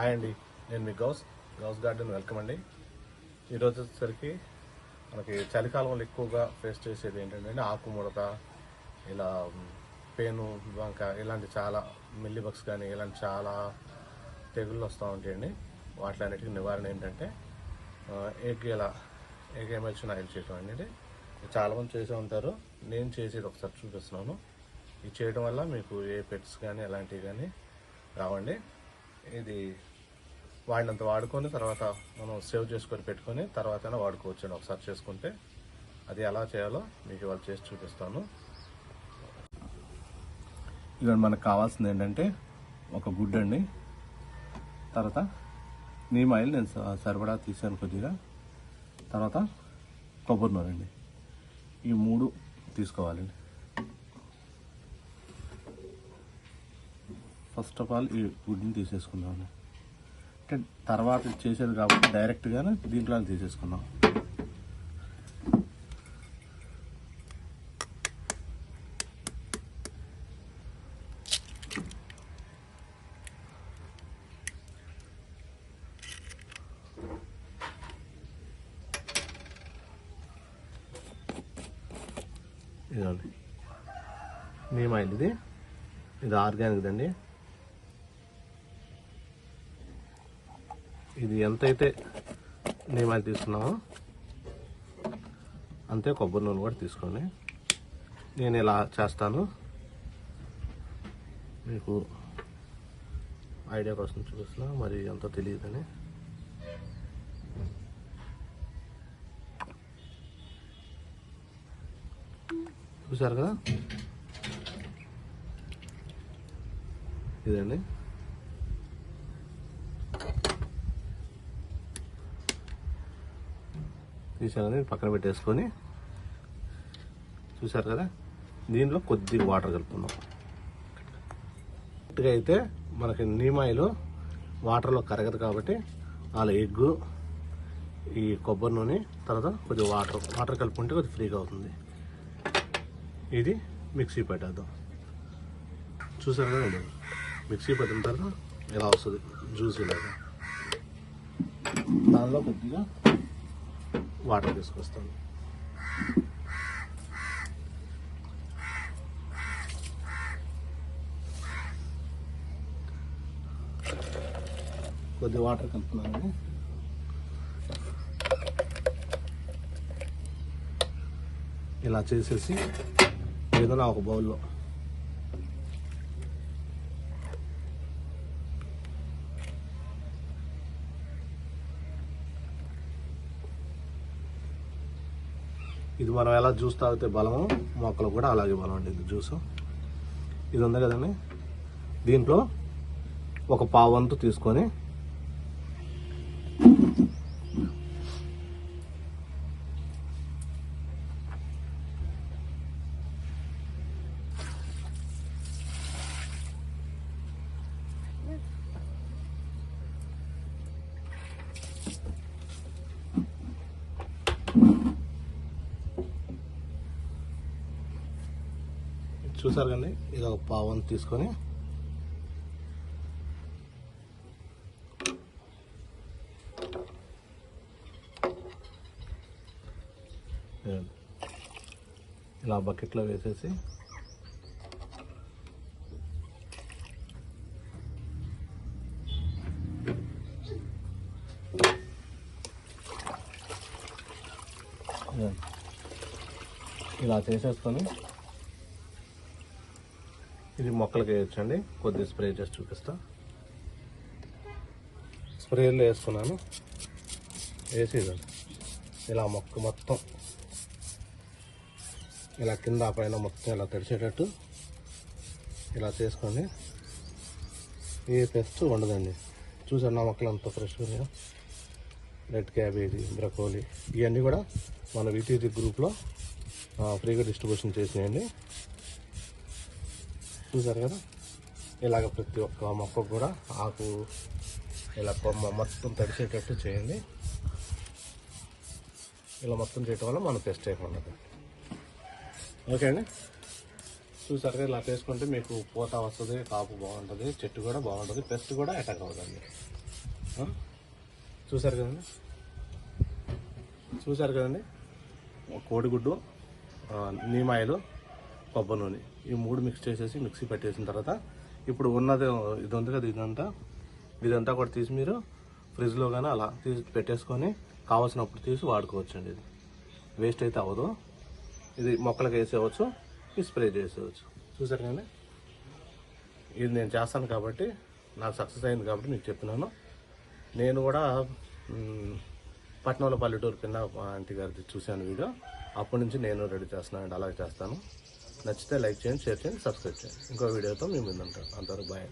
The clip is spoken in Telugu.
హాయ్ అండి నేను మీ గౌస్ గౌస్ గార్డెన్ వెల్కమ్ అండి. ఈరోజు వచ్చేసరికి మనకి చలికాలంలో ఎక్కువగా ఫేస్ చేసేది ఏంటంటే ఆకు ముడత ఇలా పేను వంక ఇలాంటి చాలా మిల్లీ బగ్స్ కానీ ఇలాంటి చాలా తెగుళ్ళు వస్తూ ఉంటాయండి వాటిలన్నిటికీ నివారణ ఏంటంటే ఏకేలా ఏకేమల్చిన ఆయిల్ చేయటం అనేది చాలామంది చేసే ఉంటారు. నేను చేసేది ఒకసారి చూపిస్తున్నాను. ఇది చేయడం వల్ల మీకు ఏ పెట్స్ కానీ అలాంటివి కానీ రావండి. ఇది వాడినంత వాడుకొని తర్వాత మనం సేవ్ చేసుకొని పెట్టుకొని తర్వాత వాడుకోవచ్చు అండి. ఒకసారి చేసుకుంటే అది ఎలా చేయాలో మీకు ఇవాళ చేసి చూపిస్తాను. ఇవన్నీ మనకు కావాల్సింది ఏంటంటే ఒక గుడ్ అండి. తర్వాత నీమ్ ఆయిల్ నేను సరిపడా తీసాను కొద్దిగా. తర్వాత కొబ్బరి నూనె అండి. ఈ మూడు తీసుకోవాలండి ఫస్ట్ ఆఫ్ ఆల్ ఈ గుడ్ని తీసేసుకుందామండి అంటే తర్వాత చేసేది కాబట్టి డైరెక్ట్గానే దీంట్లో తీసేసుకున్నాం. ఇదండి నీమ్ ఆయిల్ ఇది. ఇది ఆర్గానిక్ అండి ఇది ఎంతైతే నీమ్ తీసుకున్నామో అంతే కొబ్బరి నూనె కూడా తీసుకోండి నేను ఇలా చేస్తాను. మీకు ఐడియా కోసం చూపిస్తున్నా మరి ఎంతో తెలియదని. చూసారు కదా? ఇదండి. తీసాను పక్కన పెట్టేసుకొని. చూసారు కదా? దీనిలో కొద్దిగా వాటర్ కలుపుకున్నాం కరెక్ట్గా అయితే మనకి నీమాయిలు వాటర్లో కరగదు కాబట్టి వాళ్ళ ఎగ్గు ఈ కొబ్బరి నూనె తర్వాత కొద్దిగా వాటర్ వాటర్ కలుపుకుంటే కొద్దిగా ఫ్రీగా అవుతుంది. ఇది మిక్సీ పెట్టేద్దాం. చూసారు కదా మిక్సీ పెట్టిన తర్వాత ఇలా వస్తుంది జ్యూస్ ఇలాగా దానిలో కొద్దిగా వాటర్ తీసుకొస్తాను. కొద్దిగా వాటర్ కలుపుతున్నాను. ఇలా చేసేసి ఏదైనా ఒక బౌల్లో. ఇది మనం ఎలా జ్యూస్ తాగితే బలము మొక్కలు కూడా అలాగే బలం అండి ఇది జ్యూస్. ఇది ఉంది కదండి. దీంట్లో ఒక పావంతు తీసుకొని చూసారు కండి ఇది ఒక పావును తీసుకొని ఇలా బకెట్లో వేసేసి ఇలా చేసేసుకొని ఇది మొక్కలకి వేయచ్చండి. కొద్దిగా స్ప్రే చేసి చూపిస్తా. స్ప్రేలో వేసుకున్నాను వేసి ఇలా మొక్క మొత్తం ఇలా కింద పైన మొత్తం ఇలా తెరిచేటట్టు ఇలా చేసుకోండి. ఏ పెస్ట్ ఉండదండి చూసాను నా మొక్కలు అంత ఫ్రెష్గా రెడ్ క్యాబేజీ బ్రకోలీ ఇవన్నీ కూడా మన విటీజీ గ్రూప్లో ఫ్రీగా డిస్ట్రిబ్యూషన్ చేసినాయండి. చూసారు కదా? ఇలాగ ప్రతి ఒక్క మొక్క కూడా ఆకు ఇలా కొమ్మ మొత్తం తడిసేటట్టు చేయండి. ఇలా మొత్తం చేయటం వల్ల మనం పెస్ట్ చేయకుండా ఓకే అండి? చూసారు కదా ఇలా చేసుకుంటే మీకు పూత వస్తుంది కాపు బాగుంటుంది చెట్టు కూడా బాగుంటుంది పెస్ట్ కూడా అటాక్ అవుతుంది. చూసారు కదండి? చూసారు కదండి? కోడిగుడ్డు నీమాయలు నీమాయిలు కొబ్బరి నూనె. ఈ మూడు మిక్స్ చేసేసి మిక్సీ పెట్టేసిన తర్వాత ఇప్పుడు ఉన్నది ఇది ఉంది కదా ఇదంతా. ఇదంతా కూడా తీసి మీరు ఫ్రిడ్జ్లో కానీ అలా తీసి పెట్టేసుకొని కావాల్సినప్పుడు తీసి వాడుకోవచ్చండి ఇది. వేస్ట్ అయితే అవ్వదు. ఇది మొక్కలకు వేసేయవచ్చు ఇది స్ప్రే చేసేయచ్చు చూసారు కానీ ఇది నేను చేస్తాను కాబట్టి నాకు సక్సెస్ అయింది కాబట్టి మీకు చెప్తున్నాను. నేను కూడా పట్నంలో పల్లెటూరు కింద ఆంటీ గారిది చూశాను వీడియో. అప్పటి నుంచి నేను రెడీ చేస్తున్నాను అండి అలాగే చేస్తాను. నచ్చితే లైక్ చేయండి షేర్ చేయండి సబ్స్క్రైబ్ చేయండి. ఇంకో వీడియోతో మేము ముందుంటాం అంతవరకు బాయ్